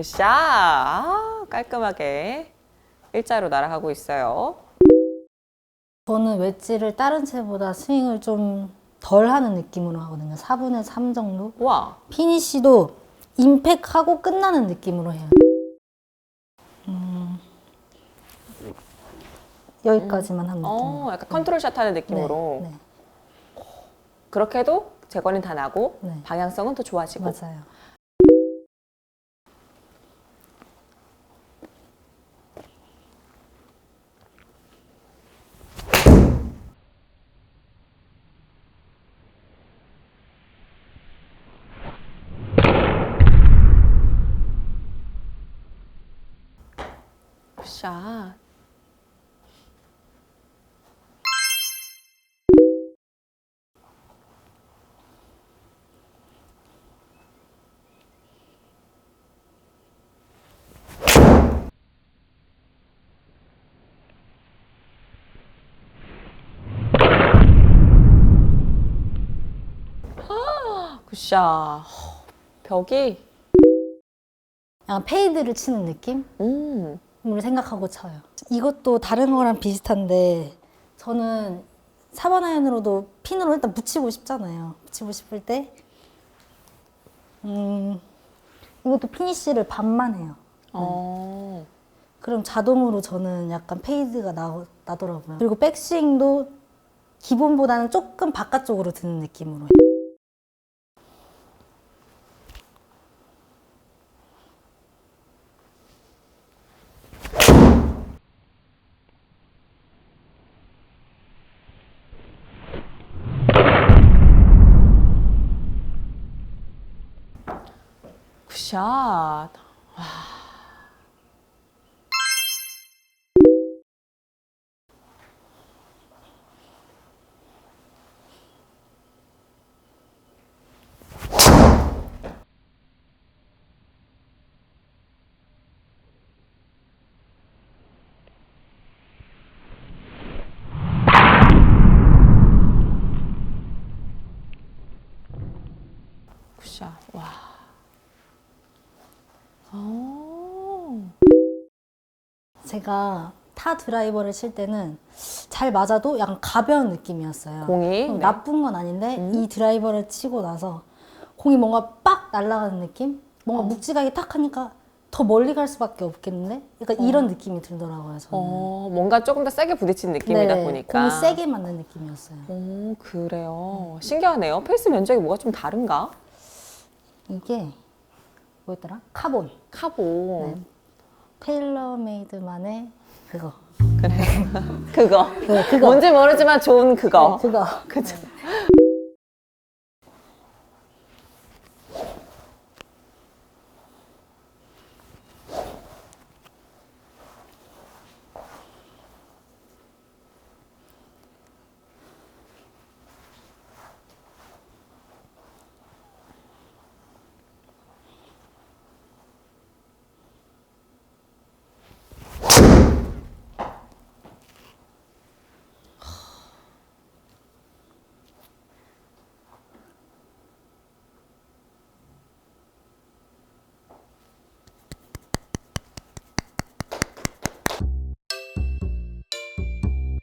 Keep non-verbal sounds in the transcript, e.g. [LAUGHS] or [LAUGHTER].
굿샷. 아, 깔끔하게 일자로 날아가고 있어요. 저는 웨지를 다른 채보다 스윙을 좀 덜 하는 느낌으로 하거든요. 4분의 3 정도. 와. 피니쉬도 임팩하고 끝나는 느낌으로 해요. 음, 여기까지만 한 느낌. 어, 약간 컨트롤샷 하는 느낌으로. 네, 그렇게 해도 재건이 다 나고 네. 방향성은 더 네, 좋아지고. 맞아요. 굿샷. 아, 굿샷. 벽이 약간 페이드를 치는 느낌? 음. 을 생각하고 쳐요. 이것도 다른 거랑 비슷한데 저는 4번 아이언으로도 핀으로 일단 붙이고 싶잖아요. 붙이고 싶을 때 음, 이것도 피니쉬를 반만 해요. 어. 그럼 자동으로 저는 약간 페이드가 나, 나더라고요. 그리고 백스윙도 기본보다는 조금 바깥쪽으로 드는 느낌으로. 굿샷. 굿샷. 와. 오. 제가 타 드라이버를 칠 때는 잘 맞아도 약간 가벼운 느낌이었어요. 공이? 어, 네. 나쁜 건 아닌데 음. 이 드라이버를 치고 나서 공이 뭔가 빡 날아가는 느낌? 어. 뭔가 묵직하게 탁 하니까 더 멀리 갈 수밖에 없겠는데? 약간 이런 느낌이 들더라고요, 저는. 어, 뭔가 조금 더 세게 부딪힌 느낌이다 네, 보니까. 공을 세게 맞는 느낌이었어요. 오, 그래요. 신기하네요. 페이스 면적이 뭐가 좀 다른가? 이게 뭐였더라? 카본. 카본. 네. 테일러메이드만의 그거. 그래. [LAUGHS] 그거. 네, 그거. 뭔지 모르지만 좋은 그거. 네, 그거. 그죠.